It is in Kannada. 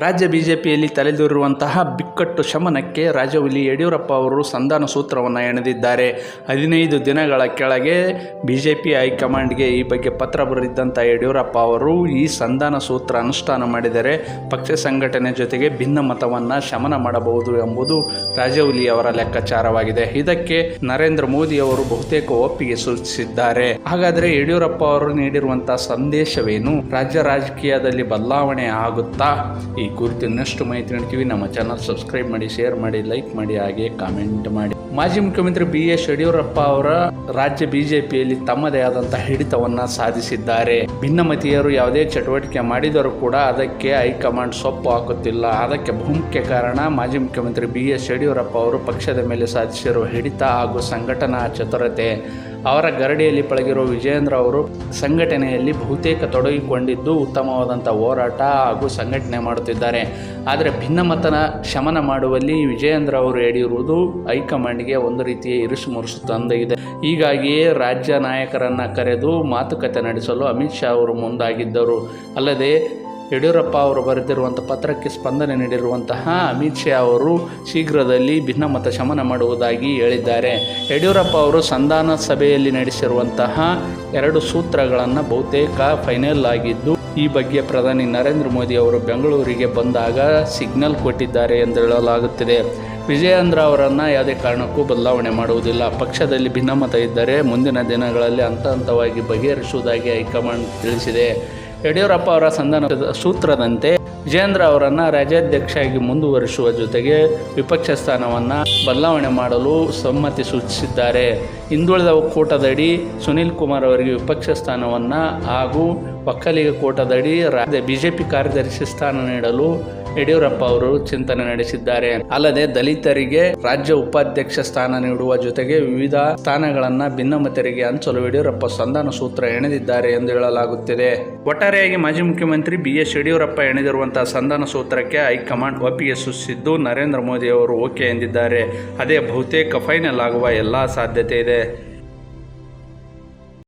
ರಾಜ್ಯ ಬಿಜೆಪಿಯಲ್ಲಿ ತಲೆದೋರಿರುವಂತಹ ಬಿಕ್ಕಟ್ಟು ಶಮನಕ್ಕೆ ರಾಜವಲ್ಲಿ ಯಡಿಯೂರಪ್ಪ ಅವರು ಸಂಧಾನ ಸೂತ್ರವನ್ನು ಎಣೆದಿದ್ದಾರೆ. ಹದಿನೈದು ದಿನಗಳ ಕೆಳಗೆ ಬಿಜೆಪಿ ಹೈಕಮಾಂಡ್ಗೆ ಈ ಬಗ್ಗೆ ಪತ್ರ ಬರೆದಿದ್ದಂಥ ಯಡಿಯೂರಪ್ಪ ಅವರು ಈ ಸಂಧಾನ ಸೂತ್ರ ಅನುಷ್ಠಾನ ಮಾಡಿದರೆ ಪಕ್ಷ ಸಂಘಟನೆ ಜೊತೆಗೆ ಭಿನ್ನಮತವನ್ನು ಶಮನ ಮಾಡಬಹುದು ಎಂಬುದು ರಾಜವಲಿ ಅವರ ಲೆಕ್ಕಾಚಾರವಾಗಿದೆ. ಇದಕ್ಕೆ ನರೇಂದ್ರ ಮೋದಿ ಅವರು ಬಹುತೇಕ ಒಪ್ಪಿಗೆ ಸೂಚಿಸಿದ್ದಾರೆ. ಹಾಗಾದರೆ ಯಡಿಯೂರಪ್ಪ ಅವರು ನೀಡಿರುವಂತಹ ಸಂದೇಶವೇನು? ರಾಜ್ಯ ರಾಜಕೀಯದಲ್ಲಿ ಬದಲಾವಣೆ ಆಗುತ್ತಾ? ಕುರಿತು ಇನ್ನಷ್ಟು ಮಾಹಿತಿ ನೀಡ್ತೀವಿ. ನಮ್ಮ ಚಾನಲ್ ಸಬ್ಸ್ಕ್ರೈಬ್ ಮಾಡಿ ಶೇರ್ ಮಾಡಿ ಲೈಕ್ ಮಾಡಿ, ಹಾಗೆ ಕಾಮೆಂಟ್ ಮಾಡಿ. ಮಾಜಿ ಮುಖ್ಯಮಂತ್ರಿ ಬಿ ಎಸ್ ಯಡಿಯೂರಪ್ಪ ಅವರ ರಾಜ್ಯ ಬಿಜೆಪಿಯಲ್ಲಿ ತಮ್ಮದೇ ಆದಂತಹ ಹಿಡಿತವನ್ನ ಸಾಧಿಸಿದ್ದಾರೆ. ಭಿನ್ನಮತೀಯರು ಯಾವುದೇ ಚಟುವಟಿಕೆ ಮಾಡಿದರೂ ಕೂಡ ಅದಕ್ಕೆ ಹೈಕಮಾಂಡ್ ಸೊಪ್ಪು ಹಾಕುತ್ತಿಲ್ಲ. ಅದಕ್ಕೆ ಬಹುಮುಖ್ಯ ಕಾರಣ ಮಾಜಿ ಮುಖ್ಯಮಂತ್ರಿ ಬಿ ಎಸ್ ಯಡಿಯೂರಪ್ಪ ಅವರು ಪಕ್ಷದ ಮೇಲೆ ಸಾಧಿಸಿರುವ ಹಿಡಿತ ಹಾಗೂ ಸಂಘಟನಾ ಚತುರತೆ. ಅವರ ಗರಡಿಯಲ್ಲಿ ಪಳಗಿರುವ ವಿಜಯೇಂದ್ರ ಅವರು ಸಂಘಟನೆಯಲ್ಲಿ ಬಹುತೇಕ ತೊಡಗಿಕೊಂಡಿದ್ದು ಉತ್ತಮವಾದಂಥ ಹೋರಾಟ ಹಾಗೂ ಸಂಘಟನೆ ಮಾಡುತ್ತಿದ್ದಾರೆ. ಆದರೆ ಭಿನ್ನಮತನ ಶಮನ ಮಾಡುವಲ್ಲಿ ವಿಜಯೇಂದ್ರ ಅವರು ಹೇಳಿರುವುದು ಹೈಕಮಾಂಡ್ಗೆ ಒಂದು ರೀತಿಯ ಇರುಸು ಮುರುಸು ತಂದಿದೆ ಹೀಗಾಗಿಯೇ ರಾಜ್ಯ ನಾಯಕರನ್ನು ಕರೆದು ಮಾತುಕತೆ ನಡೆಸಲು ಅಮಿತ್ ಶಾ ಅವರು ಮುಂದಾಗಿದ್ದರು. ಅಲ್ಲದೆ ಯಡಿಯೂರಪ್ಪ ಅವರು ಬರೆದಿರುವಂಥ ಪತ್ರಕ್ಕೆ ಸ್ಪಂದನೆ ನೀಡಿರುವಂತಹ ಅಮಿತ್ ಶಾ ಅವರು ಶೀಘ್ರದಲ್ಲಿ ಭಿನ್ನಮತ ಶಮನ ಮಾಡುವುದಾಗಿ ಹೇಳಿದ್ದಾರೆ. ಯಡಿಯೂರಪ್ಪ ಅವರು ಸಂಧಾನ ಸಭೆಯಲ್ಲಿ ನಡೆಸಿರುವಂತಹ ಎರಡು ಸೂತ್ರಗಳನ್ನು ಬಹುತೇಕ ಫೈನಲ್ ಆಗಿದ್ದು, ಈ ಬಗ್ಗೆ ಪ್ರಧಾನಿ ನರೇಂದ್ರ ಮೋದಿ ಅವರು ಬೆಂಗಳೂರಿಗೆ ಬಂದಾಗ ಸಿಗ್ನಲ್ ಕೊಟ್ಟಿದ್ದಾರೆ ಎಂದು ಹೇಳಲಾಗುತ್ತಿದೆ. ವಿಜಯೇಂದ್ರ ಅವರನ್ನು ಯಾವುದೇ ಕಾರಣಕ್ಕೂ ಬದಲಾವಣೆ ಮಾಡುವುದಿಲ್ಲ. ಪಕ್ಷದಲ್ಲಿ ಭಿನ್ನಮತ ಇದ್ದರೆ ಮುಂದಿನ ದಿನಗಳಲ್ಲಿ ಹಂತ ಹಂತವಾಗಿ ಬಗೆಹರಿಸುವುದಾಗಿ ಹೈಕಮಾಂಡ್ ತಿಳಿಸಿದೆ. ಯಡಿಯೂರಪ್ಪ ಅವರ ಸಂಧಾನ ಸೂತ್ರದಂತೆ ವಿಜೇಂದ್ರ ಅವರನ್ನು ರಾಜ್ಯಾಧ್ಯಕ್ಷರಾಗಿ ಮುಂದುವರಿಸುವ ಜೊತೆಗೆ ವಿಪಕ್ಷ ಸ್ಥಾನವನ್ನು ಬದಲಾವಣೆ ಮಾಡಲು ಸಮ್ಮತಿ ಸೂಚಿಸಿದ್ದಾರೆ. ಹಿಂದುಳಿದ ಒಕ್ಕೂಟದಡಿ ಸುನೀಲ್ ಕುಮಾರ್ ಅವರಿಗೆ ವಿಪಕ್ಷ ಸ್ಥಾನವನ್ನು ಹಾಗೂ ಒಕ್ಕಲಿಗ ಕೋಟದಡಿ ರಾಜ್ಯ ಬಿಜೆಪಿ ಕಾರ್ಯದರ್ಶಿ ಸ್ಥಾನ ನೀಡಲು ಯಡಿಯೂರಪ್ಪ ಅವರು ಚಿಂತನೆ ನಡೆಸಿದ್ದಾರೆ. ಅಲ್ಲದೆ ದಲಿತರಿಗೆ ರಾಜ್ಯ ಉಪಾಧ್ಯಕ್ಷ ಸ್ಥಾನ ನೀಡುವ ಜೊತೆಗೆ ವಿವಿಧ ಸ್ಥಾನಗಳನ್ನು ಭಿನ್ನಮತರಿಗೆ ಹಂಚಲು ಯಡಿಯೂರಪ್ಪ ಸಂಧಾನ ಸೂತ್ರ ಎಣೆದಿದ್ದಾರೆ ಎಂದು ಹೇಳಲಾಗುತ್ತಿದೆ. ಒಟ್ಟಾರೆಯಾಗಿ ಮಾಜಿ ಮುಖ್ಯಮಂತ್ರಿ ಬಿ ಎಸ್ ಯಡಿಯೂರಪ್ಪ ಎಣೆದಿರುವಂತಹ ಸಂಧಾನ ಸೂತ್ರಕ್ಕೆ ಹೈಕಮಾಂಡ್ ಒಪ್ಪಿಗೆ ಸೂಚಿಸಿದ್ದು ನರೇಂದ್ರ ಮೋದಿ ಅವರು ಓಕೆ ಎಂದಿದ್ದಾರೆ. ಅದೇ ಬಹುತೇಕ ಫೈನಲ್ ಆಗುವ ಎಲ್ಲಾ ಸಾಧ್ಯತೆ ಇದೆ.